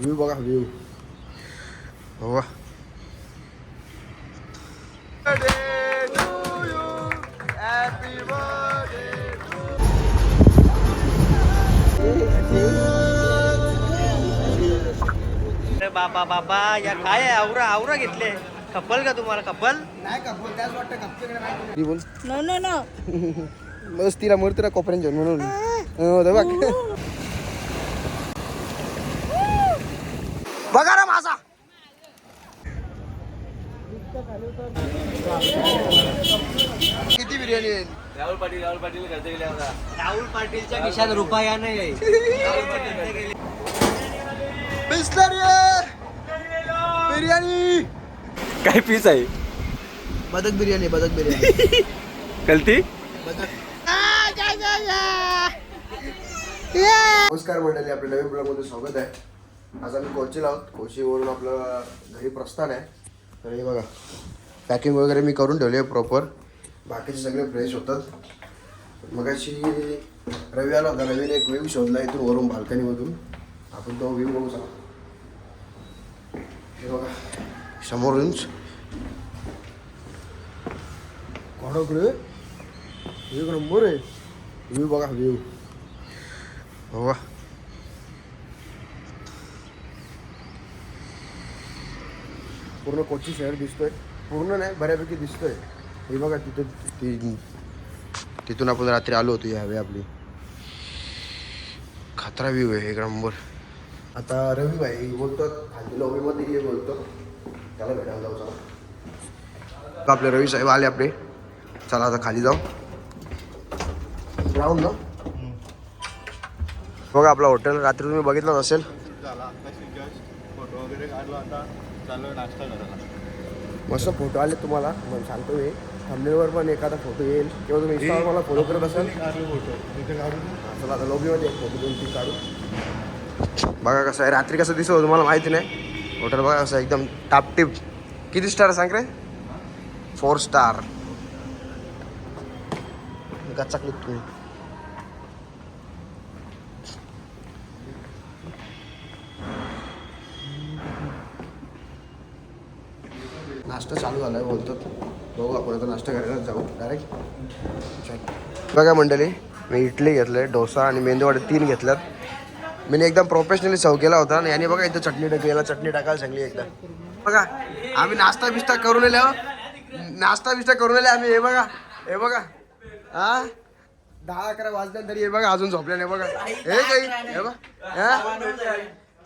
View बघा view हो बाबा बाबा या काय आहे? आवरा आवरा घेतले. कपल का तुम्हाला? कपल? नाही का बोल त्याच वाटतं कपचे बोल. No, no, no. बस तिला मूर्तीला कोपऱ्यात म्हणून. हो, ते बघ. बघा ना माझा. किती बिर्याणी आहे? राहुल पाटीलच्या खिशात रुपया नाही बिर्याणी. काय पीस आहे? बदक बिर्याणी बदक बिर्याणी. कलती नमस्कार मंडळी आपल्या नवीन ब्लॉगमध्ये स्वागत आहे. आज आम्ही कोचीला आहोत. कोचीवरून आपलं घरी प्रस्थान आहे. तर हे बघा पॅकिंग वगैरे मी करून ठेवली आहे प्रॉपर बाकीचे सगळे फ्रेश होतात. मग अशी रवी आला होता. रवीने एक व्ह्यू शोधला इथून वरून बाल्कनीमधून. आपण तो व्ह्यू बघू सांग हे बघा समोरूनच कोणाकडे एक नंबर आहे. व्ह्यू बघा व्ह्यू हो पूर्ण कोची शहर दिसतोय. पूर्ण नाही बऱ्यापैकी दिसतोय. हे बघा तिथं ती तिथून आपण रात्री आलो होतो यावेळी आपली. खतरा व्ह्यू आहे एक नंबर आता रवी भाई बोलतो खाली लॉबीमध्ये ये बोलतो. त्याला भेटायला जाऊ चला. आपले रवी साहेब आले आपले. चला आता खाली जाऊ. राहून ना? बघा आपला हॉटेल रात्री तुम्ही बघितलं मस्त फोटो आले तुम्हाला. मग सांगतो मी थंबनेलवर पण एखादा फोटो येईल. किंवा तुम्ही इंस्टावर मला फॉलो करत असाल. चला आता लॉबीमध्ये एक फोटो दोन तीन काढू. बघा कसं आहे. रात्री कसं दिसत तुम्हाला माहिती नाही. हॉटेल बघा कसं आहे, एकदम टापटीप किती स्टार सांग रे? फोर स्टार गच्चाकलीत तुम्ही. नाश्ता चालू झाला आहे बोलतो. बघू आपण आता नाश्ता करायला जाऊ. डायरेक्ट बघा मंडळी मी इडली घेतलं डोसा आणि मेंदूवाडे तीन घेतल्यात. मी एकदम प्रोफेशनली सव केला होता आणि याने बघा इथं चटणी टाकली याला चटणी टाकायला सांगली एकदा. बघा आम्ही नाश्ता बिस्टा करून आले. नाश्ता बिस्टा करून आले आम्ही हे बघा हे बघा. हा? दहा अकरा वाजल्या तरी हे बघा अजून झोपले नाही बघा. हे काही हे बघा. हा?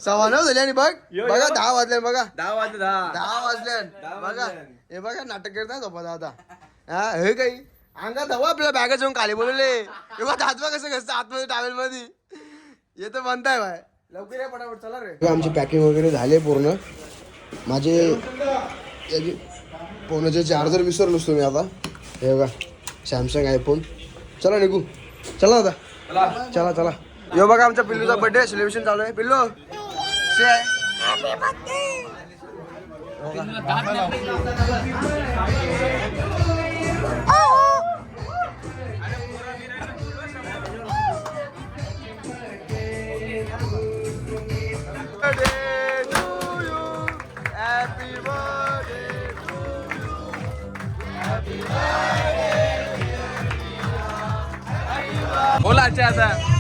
सव्वा नऊ झाली आणि बघ. बघा दहा वाजले बघा. दहा वाजले दहा. दहा वाजल्या बघा. हे बघा नाटक करता झोपा आता. हा हे काही. अंगात हवा आपल्याला बॅगा जाऊन खाली बोलले हे बघ हातवा कसं कसं आतमध्ये टावेल मध्ये हे तर बनताय बाय. लवकर या पटापट चला रे. आमची पॅकिंग वगैरे झाले पूर्ण. माझे याचे फोनाचे चार्जर विसरलोच तुम्ही आता. हे बघा सॅमसंग आयफोन चला निघू. चला आता. चला. चला यो बघा आमच्या पिल्लूचा बर्थडे सेलिब्रेशन चालू आहे. पिल्लू. से आहे बोला आता.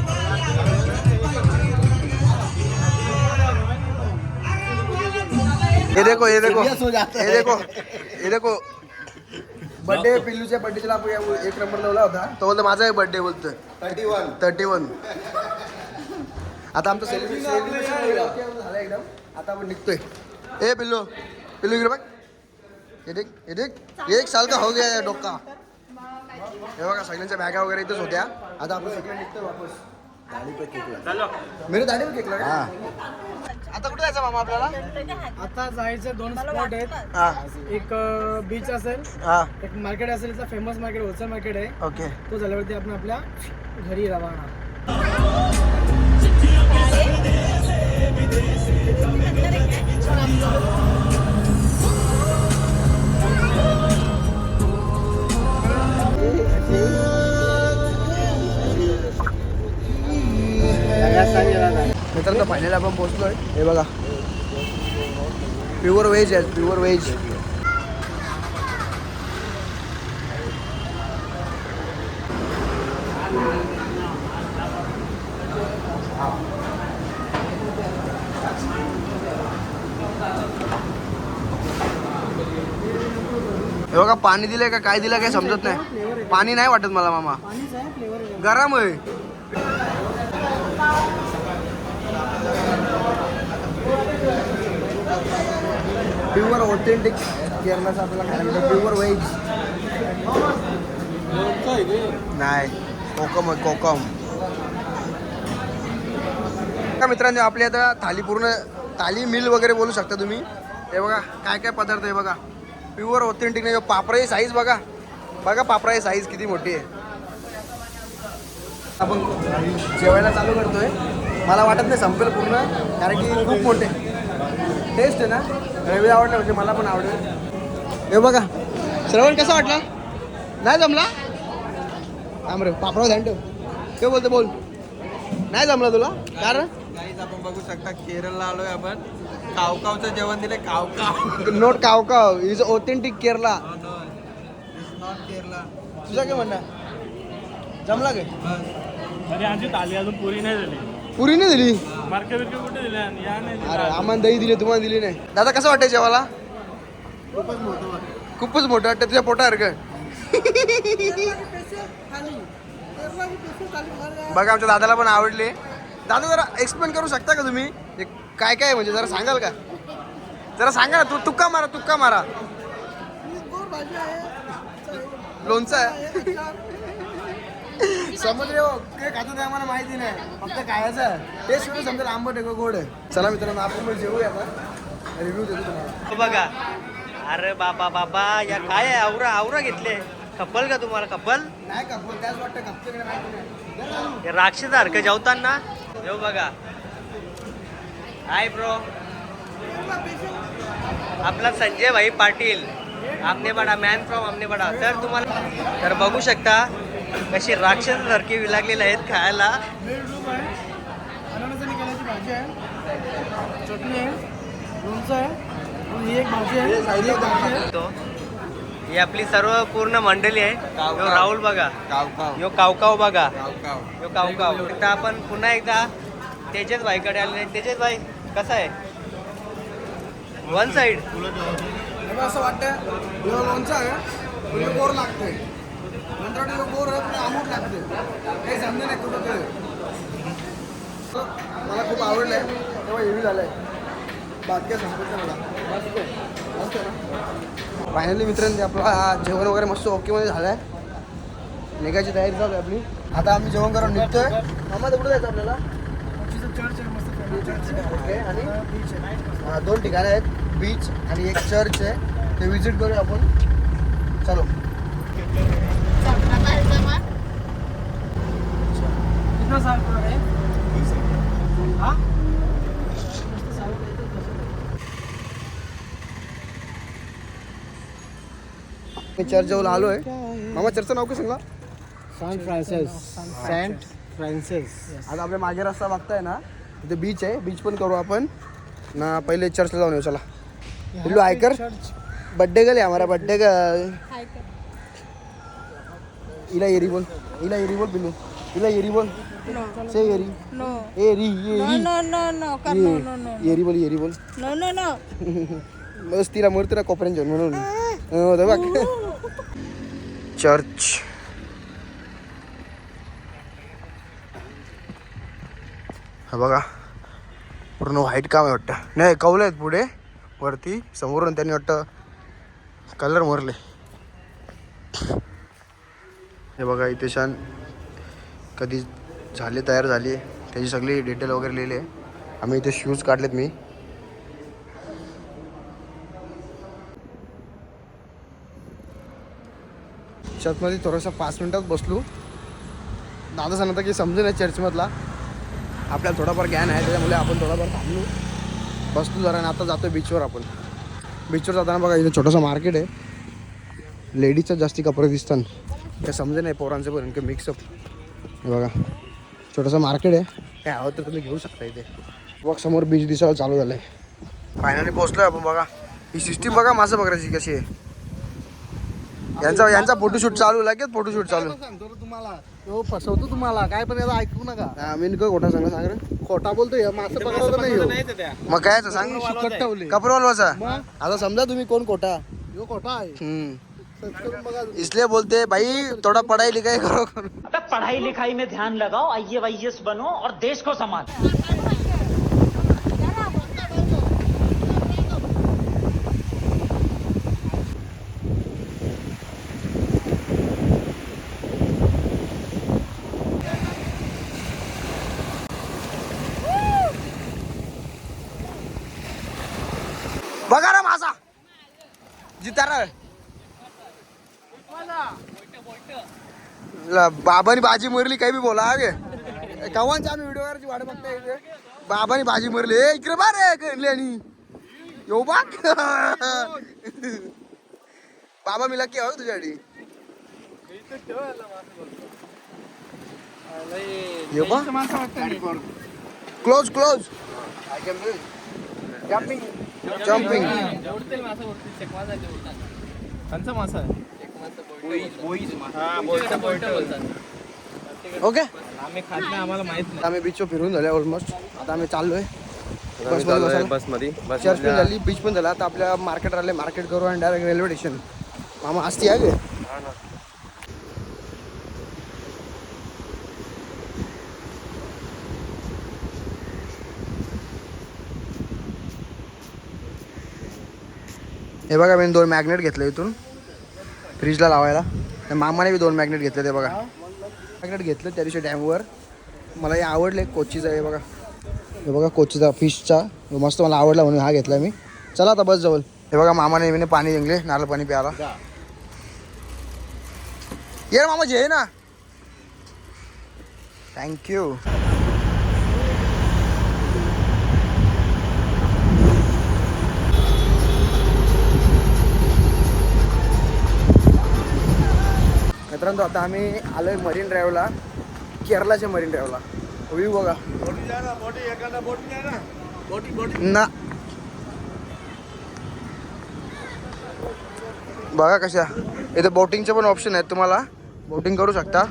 ये देखो ये देखो। ये देखो ये देखो। बर्थडे पिल्लूच्या बर्थडेला आपण एक नंबर लावला होता। तो बोलतो माझा बर्थडे बोलतो। थर्टी वन थर्टी वन आता आमचं सेलिब्रेशन झालं एकदम. आता आपण निघतोय. ए पिल्लू. पिल्लू इकडे बघ. ये देख ये देख. एक साल का हो गया है डोका हे बघा सगळ्यांच्या बॅगा वगैरे इथेच होत्या. आता आपण सगळे निघतोय वापस. मेरे दाढी पे केकला का आता कुठे जायचं मामा आपल्याला? आता जायचं दोन स्पॉट आहेत. हा. एक बीच असेल. हा. एक मार्केट असेल फेमस मार्केट होलसेल मार्केट आहे. ओके. तो झाल्यावरती आपण आपल्या घरी रवाना. मित्रांनो फायनल आपण पोहोचलोय. हे बघा. प्युअर व्हेज आहे प्युअर व्हेज हे बघा पाणी दिलंय का काय दिलं काय समजत नाही. पाणी नाही वाटत मला मामा. गरम आहे. प्युअर ऑथेंटिक केरळाचं आपल्याला खायला मिळतं. Pure veg. नाही कोकम आहे कोकम. का मित्रांनो आपली आता थाली पूर्ण थाली मिल वगैरे बोलू शकता तुम्ही. हे बघा काय काय पदार्थ आहे बघा. प्युअर ऑथेंटिक नाही पापराची साईज बघा. बघा पापराची साईज किती मोठी आहे. आपण जेवायला चालू करतोय. मला वाटत नाही संपेल पूर्ण कारण की खूप मोठे. टेस्ट आहे ना? रवी आवडलं म्हणजे मला पण आवडेल. हे बघा श्रवण कसा वाटला? नाही जमला? थांब रे पापडा ठेव. काय बोलतो बोल. नाही जमला तुला? कारण? आपण बघू शकता केरळला आलोय आपण. कावकावचं जेवण दिले कावकाव. Note Kaav Kaav is authentic Kerala not Kerala. तुझा काय म्हणणं जमला काय? अरे आमची ताली अजून पुरी नाही झाली. पुरी नाही दिली? अरे आम्हाला दही दिली तुम्हाला दिली नाही. दादा कसं वाटतं जेवायला? खूपच मोठं वाटतं तुझ्या पोटावर का? बघा आमच्या दादाला पण आवडले. दादा जरा एक्सप्लेन करू शकता का तुम्ही? काय काय म्हणजे जरा सांगाल का? जरा सांगा ना तू तुक्का मारा तुक्का मारा. लोणचं आहे? समुद्र काय खातो ते आम्हाला माहिती नाही. फक्त खायचं. टेस्ट करून समजा आंबट आहे गोड आहे. चला मित्रांनो आपण मग जेवूया आता. रिव्ह्यू देतो तुम्हाला. हो बघा. अरे बाबा बाबा या काय आहे? आवरा आवरा घेतले. कपल का तुम्हाला? कपल नाही का पण त्याच वाटतं माहिती नाही हे राक्षसारखं जेवताना. येऊ बघा. हाय ब्रो आपला संजय भाई पाटील. आमने बडा मॅन फ्रॉम आमने बडा तर तुम्हाला तर बघू शकता कशी राक्षसारखी विलागलेले आहेत खायला. रूप आहे अननस निघाल्याची भाजी आहे. चटणी आहे. लोणचं आहे. आणि ही एक भाजी आहे. एक भाजी आहे. तो. आपली सर्व पूर्ण मंडळी आहे. यो राहुल बघा. कावकाव यो कावकाव बघा. कावकाव यो कावकाव आता आपण पुन्हा एकदा तेजस भाईकडे आले तेजस भाई कसा आहे? One side. बघ असं वाटतं हे लोणचं आहे. गोड लागतंय. नंतर आहे पण आंबट लागते. काही समजे नाही कुठं ते मला खूप आवडलंय तेव्हा हेवी बाकी मला. मस्त आहे. मस्त आहे ना? फायनली मित्रांनो आपला जेवण वगैरे मस्त ओकेमध्ये झालं आहे निघायची तयारी चालू आहे आपली. आता आम्ही जेवण करून निघतोय. मामा कुठं जायचं आपल्याला? आहे आहे. ओके आणि? आहे. दोन ठिकाणं आहेत. बीच आणि एक चर्च आहे. ते विजिट करूया आपण. चलो कितना साल पूरा है हाँ मी चर्च जवळ आलो आहे. मामा चर्चचं नाव काय सांगा सैंट फ्रांसिस सेंट फ्रांसिस आता आपल्या मागे रस्ता बघताय ना तिथे बीच आहे. बीच पण करू आपण. ना पहिले चर्चला जाऊन येऊ चला. पिल्लू आयकर? बड्डे गल आहे हमारा बड्डे गल इला एरी बोल. इला एरी बोल पिल्लू. इला एरी बोल. से एरी. एरी एरी Carl, no, no, no. एरी बोल एरी बोल. No, no, no. बस तिला मूर्तीला कोपऱ्यात घेऊन म्हणून. हो, ते बघ चर्च हा बघा. पूर्ण व्हाईट काम आहे वाटतं. नाही कौलं आहेत पुढे. वरती समोरून त्यांनी वाटतं कलर मारले. हे बघा इथे छान कधी झाले तयार झाली. त्याची सगळी डिटेल वगैरे लिहिली. आहे आम्ही इथे शूज काढलेत मी. चर्चमध्ये थोडंसं पाच मिनटात बसलो. दादा सांगता की समजेल चर्चमधला. आपल्याला थोडाफार ज्ञान आहे त्याच्यामुळे आपण थोडाफार थांबलो. बसलो जरा आणि आता जातो बीचवर आपण. बीचवर जाताना बघा इथे छोटंसं मार्केट आहे. लेडीजचं जास्ती कपडे दिसतात. ते समजे नाही पोरांचं पण इतकं मिक्सअप हे बघा छोटंसं मार्केट आहे. काय हवं तर तुम्ही घेऊ शकता इथे. बघ समोर बीच दिसायला चालू झालं आहे फायनली आहे आपण बघा. ही सिस्टीम बघा माझं बघायची कशी आहे. यांचा यांचा फोटोशूट चालू लगेच फोटोशूट चालू. सांगतो रे तुम्हाला? तो फसवतो तुम्हाला. काय पण याला ऐकू नका. हा, मी खोटा सांगा सांग रे. खोटा बोलतोय मासे पकडतो नाही ह्यो. मग काय सांग. कपरवालवाचा मग? आता समजा तुम्ही कोण खोटा? ह्यो खोटा आहे. हम्म. सर्च करून बघा इसलिए बोलते भाई थोड़ा पढ़ाई लिखाई करो. करो अबे पढ़ाई लिखाई में ध्यान लगाओ आई ए बनो और देश को संभालो बघा ना माझा जितारा ला, बाबानी भाजी मरली काही बी बोला आगे कवांची आम्ही व्हिडिओ करायची वाट बघताय. बाबानी भाजी मरली. ए इकडे बा रे कळली आणि येऊ बा बाबा मी लकी हो तुझ्यासाठी. येऊ बा. Close close jumping jumping okay? आम्ही खात नाही. आम्हाला माहीत आम्ही बीचवर फिरून झाले ऑलमोस्ट आता आम्ही चाललोय. आम्ही चाललोय बसमध्ये चर्च पण झाली बीच पण झाला. आता आपल्या मार्केट राहिले मार्केट करू आणि डायरेक्ट रेल्वे स्टेशन मामा असती आहे हे बघा मी दोन मॅग्नेट घेतले इथून. फ्रीजला लावायला. त्या मामाने बी दोन मॅग्नेट घेतले ते बघा. मॅग्नेट घेतलं त्या दिवशी डॅमवर मला हे आवडले कोचीचा हे बघा. हे बघा कोचीचा फिशचा. मस्त मला आवडला म्हणून हा घेतला मी. चला आता बस जवळ. हे बघा मामाने मी पाणी जिंकले नारळ पाणी प्यायला. ये मामा जे ना. थँक्यू मित्रांनो आता आम्ही आलो आहे मरीन ड्राईव्हला केरलाच्या मरीन ड्राईव्हला व्ह्यू बघा. ना. बघा कशा. इथे बोटिंगचे पण ऑप्शन आहेत तुम्हाला. बोटिंग करू शकता.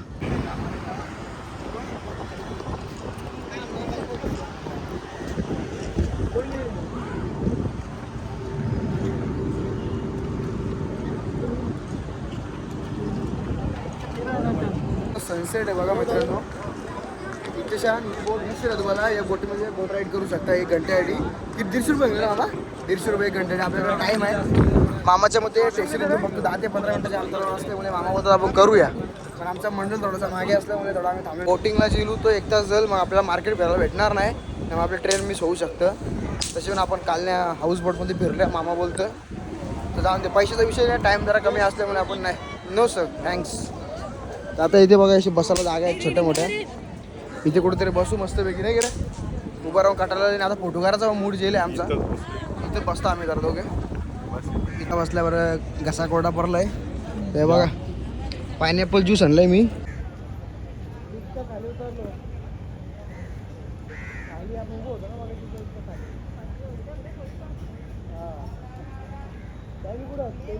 सनसेट आहे बघा मित्रांनो. इथे छान बोट दिसते ना तुम्हाला? या बोटीमध्ये बोट राईड करू शकता एक घंट्यासाठी किती? दीडशे रुपये घेणार मला दीडशे रुपये एक घंट्यासाठी आपल्याकडे टाईम आहे. मामाच्या मते स्टेशन फक्त दहा ते पंधरा मिनिटाच्या अंतरावर असल्यामुळे मामाबद्दल आपण करूया. पण आमचा मंडळ थोडासा मागे असल्यामुळे थोडा आम्ही थांबलो. बोटिंगला जिलू तो एक तास जाईल मग आपल्याला मार्केट फिरायला भेटणार नाही. त्यामुळे आपलं ट्रेन मिस होऊ शकतं. तसे पण आपण कालल्या हाऊस बोटमध्ये फिरल्या मामा बोलतं तर जाऊन ते पैशाचा विषय नाही टाईम जरा कमी असल्यामुळे आपण नाही. नो सर थँक्स तर आता इथे बघा अशी बसायला जागा आहेत छोट्या मोठ्या. इथे कुठेतरी बसू मस्त पैकी नाही गेलं उभा राहून काटायला आणि आता फोटो करायचा मूड जेल आहे आमचा. इथे बसतो आम्ही करतो ओके इथं बसल्यावर घसा कोरडा पडलाय. हे बघा पायनॅपल ज्यूस आणलाय मी.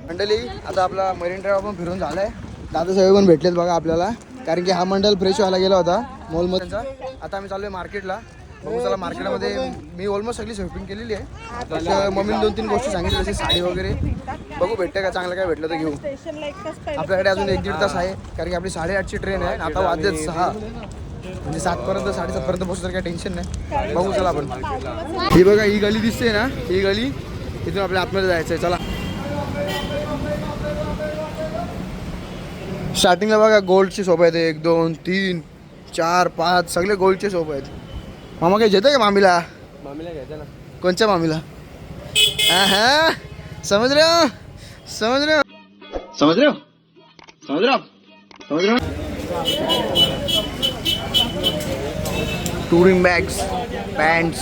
मंडळी आता आपला मरीन ड्राईव्ह पण फिरून झालाय. दादा सगळे पण भेटलेत बघा आपल्याला. कारण की हा मंडल फ्रेश व्हायला गेला होता मॉलमध्ये आता आम्ही चाललोय मार्केटला. बघू चला मार्केटमध्ये मी ऑलमोस्ट सगळी शॉपिंग केलेली आहे. तसं मम्मीने दोन तीन गोष्टी सांगितल्या जशी साडी वगैरे. बघू भेटते का? चांगलं काय भेटलं तर घेऊ. आपल्याकडे अजून एक दीड तास आहे कारण की आपली साडेआठची ट्रेन आहे. आता वाजले सहा. म्हणजे सातपर्यंत साडेसातपर्यंत पोहोचतो तर काही टेन्शन नाही. बघू चला आपण. ही बघा ही गली दिसते ना ही गली. इथून आपल्या आतमध्ये जायचं आहे चला. स्टार्टिंगला बघा गोल्डची शॉप आहेत एक दोन तीन चार पाच सगळे गोल्डचे शॉप आहेत. मामा काही घेतं का मामीला? मामीला घ्यायचं ना. कोणच्या मामीला? हा हा समज रहे हो. समझ रहे हो समझ रहे हो समझ रहे हो. आप? समझ रहे हो टूरिंग बॅग्स पॅन्ट्स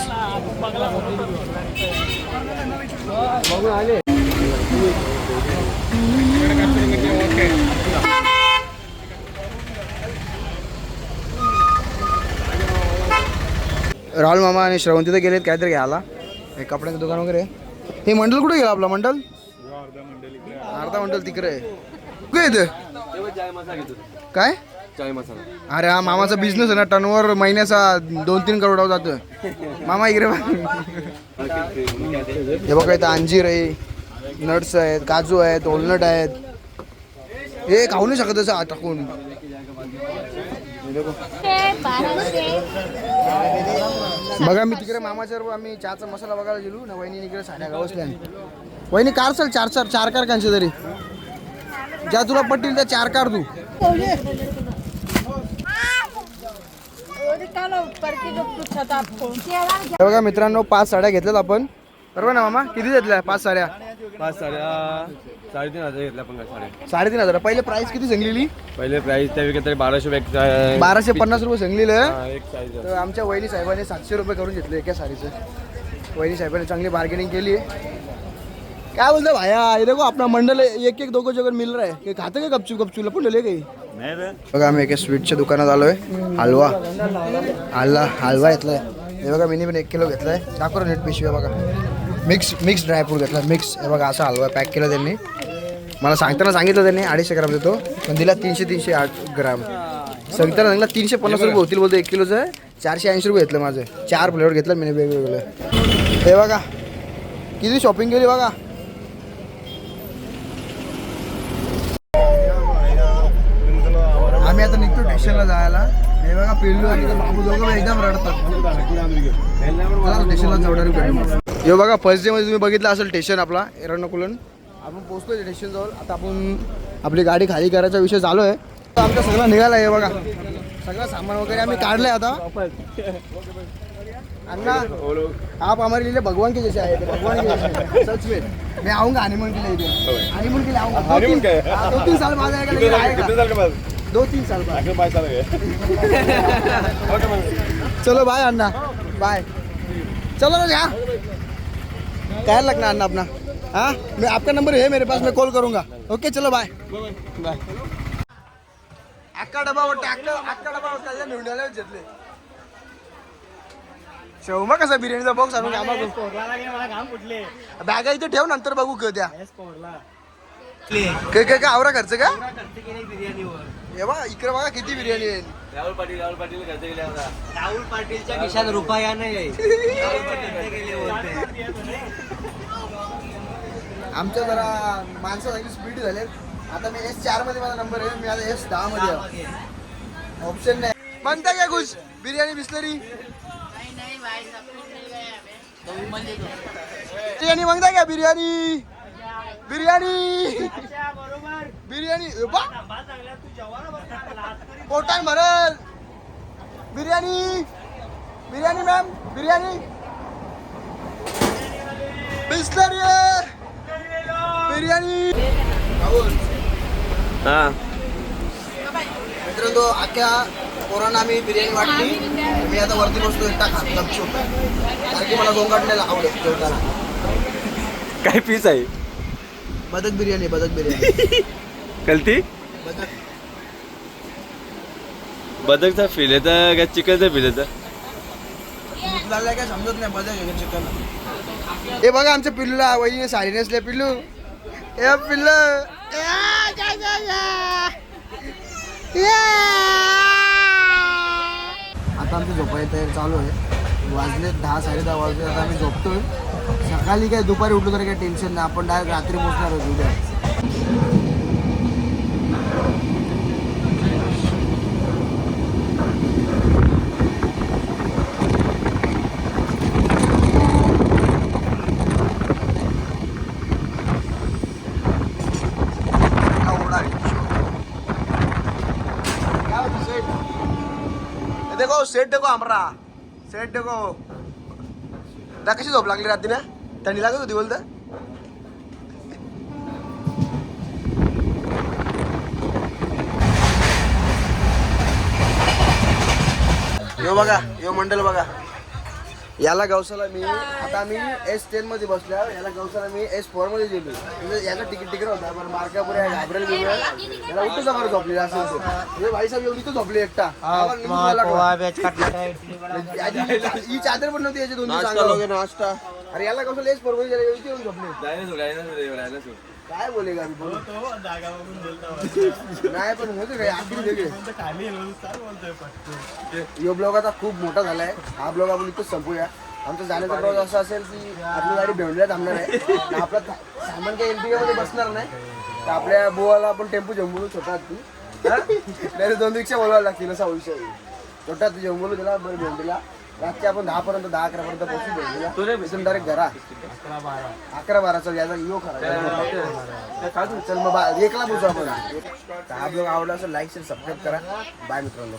राहुल मामा आणि श्रवण तर गेलेत काहीतरी घ्यायला. हे कपड्याचं दुकान वगैरे हे मंडल कुठे गेलं आपला? मंडल? अर्धा मंडल तिकडे आहे. कुठे येतं काय? अरे हा मामाचा बिझनेस आहे ना टनवर महिन्याचा दोन तीन करोड जातोय. मामा इकडे हे बघा इथं अंजीर आहे नट्स आहेत काजू आहेत ओलनट आहेत. हे खाऊ नाही शकत असं टाकून बघा मी तिकडे मामाच्या आम्ही चहाचा मसाला बघायला गेलो ना वहिनी इकडे साड्या गावसल्या वहिनी कार चल चार चार चार कार कांचे तरी. ज्या तुला पटतील त्या चार कार तू. बघा मित्रांनो पाच साड्या घेतल्यात आपण. बरोबर ना मामा? किती घेतल्या पाच साड्या? पाच साड्या साडेतीन हजार घेतल्या पण साड्या साडेतीन हजार. पहिले प्राइस किती सांगलेली? पहिले प्राइस त्या विकत तरी बाराशे रुपये बाराशे पन्नास रुपये सांगलेलं. हा, एक साईज तर आमच्या वहिनी साहेबांनी सातशे रुपये करून घेतले एका साडीचं. वहिनी साहेबांनी चांगली बार्गेनिंग केली. काय बोलतो भाया? ये देखो अपना मंडल एक एक दोघं जगह मिल रहा है काही खातं का गपचू गपचू लपून ठेवले काही? बघा आम्ही एका स्वीटच्या दुकानात आलोय. हलवा. हलवा हलवा घेतलाय. हे बघा मिनी पण एक किलो घेतलाय. दाखव नीट पिशव्या बघा. मिक्स मिक्स ड्रायफ्रूट घेतला. मिक्स. हे बघा असा हलवा पॅक केला त्यांनी. मला सांगताना सांगितलं त्यांनी अडीचशे ग्राम देतो. पण दिला तीनशे तीनशे आठ ग्राम. सांगताना सांगितलं तीनशे पन्नास रुपये होतील बोलतो एक किलोचं. चारशे ऐंशी रुपये घेतलं माझं. चार फ्लेवर घेतलं मी वेगवेगळं हे बघा किती शॉपिंग केली बघा. आम्ही आता निघतो स्टेशनला जायला. हे बघा पिल्लू आणि बाबू दोघं एकदम रडतात. स्टेशनला चौदा रुपये हे बघा फर्स्ट डे मध्ये तुम्ही बघितलं असेल स्टेशन आपला एर्नाकुलन आपण पोहोचतोय स्टेशन जवळ. आता आपण आपली गाडी खाली करायचा विषय चालू आहे. आता आमचं सगळं निघालं हे बघा. सगळं सामान वगैरे आम्ही काढलंय आता. अन्ना आप हमारे लिए भगवान के जैसे आए थे भगवान के जैसे. सच में. मैं आऊंगा हनीमून के लिए हनीमून के लिए आऊंगा. दो तीन- हाँ, दो तीन साल बाद आएगा लेकिन आएगा. दो तीन साल बाद. चलो बाय अन्ना बाय चलो ना क्या लगना अन्ना अपना? हाँ? मैं आपका नंबर है मेरे पास मैं कॉल करूंगा। ओके चलो बाय बाय अक्का डबा वाटतं अक्का अक्का डबा वाटतं निवडायला घेतले शेवमा कसा बिर्याणीचा बॉक्स आणून आम्हाला बॅगा इथे ठेव नंतर बघू क त्या काय काय काय आवरा खर्च का? बघा इकडे बघा किती बिर्याणी आहे. राहुल पाटील राहुल पाटील घरचे गेले होता राहुल पाटीलच्या खिशात रुपया नाही आमच्या जरा माणसं चांगली स्पीड झालेत. आता मी एस चारमध्ये माझा नंबर आहे मी आता एस दहा मध्ये ऑप्शन नाही. म्हणता काय खुश? बिर्याणी बिस्लरी? बिर्याणी मागता का? बिर्याणी? बिर्याणी. बिर्याणी. पोटान भरल. बिर्याणी. बिर्याणी मॅम बिर्याणी. बिस्लरी बिर्याणी. हा. मित्रांनो अख्ख्या पोरांना आम्ही बिर्याणी वाटली. मी आता वरती बसतो एकटा खात गपचूप. कारण की मला गोंगाटण्याला आवडत जेवताना. काय पीस आहे? बदक बिर्याणी बदक बिर्याणी. कलती बदक. बदकचा फील येतं का चिकनचा फील येतं भूक लागलाय काय समजत नाही बदक आहे चिकन? हे बघा आमच्या पिल्लूला वहिनीने साडी नेसले पिल्लू. ए पिल्लू. या, जा, जा, जा. या. आता आमची झोपायची तयारी चालू आहे. वाजले दहा साडे दहा वाजले आता आम्ही झोपतोय. सकाळी काय दुपारी उठलो तरी काही टेन्शन नाही. आपण डायरेक्ट रात्री पोहोचणार आहोत उद्या. देखो सेट देखो हमरा सेट देखो. दा कशी झोप लागली रात्री ना थंडी लागत होती बोलत? यो बघा यो मंडल बघा. याला गवसाला मी आता आम्ही एस टेन मध्ये बसल्या याला गवसाला मी एस फोरमध्ये गेलो. म्हणजे याचा तिकीट तिकीट होता. पण मार्कापुरे घाबरेल गेलो याला उठून जाणार झोपली असेल तो म्हणजे भाई साहेब एवढी तो झोपली एकटा. याची- ही चादर पण नव्हती याची दोन दिवस. नाश्ता. अरे याला बरोबर याला एवढी येऊन झोपली. काय बोलेगा मी बोलू तो जागा बघून बोलता. नाही पण होते काय आखरी वेगळे. खाली बोलतोय यो ब्लॉग आता खूप मोठा झालाय. हा ब्लॉग आपण इथंच संपूया. आमचा जाण्याचा ब्लॉग असा असेल की आपली गाडी भेंडल्या थांबणार आहे. आपला सामान काही एमपीए मध्ये बसणार नाही. तर आपल्या बोवाला आपण टेम्पो जम्बूला छोटा हा? नाही दोन रिक्षा बोलवायला लागतील असा विषय. छोटा हत्ती जम्बूला दिला बरं भेंडीला रात्री आपण दहा पर्यंत दहा अकरा पर्यंत पोहोचू इथून डायरेक्ट घरा. अकरा बारा चल याचा यो खरा. चल मग एकला पोहोचू आपण. हा ब्लॉग आवडला असेल लाईक शेअर सबस्क्राईब करा. बाय मित्रांनो.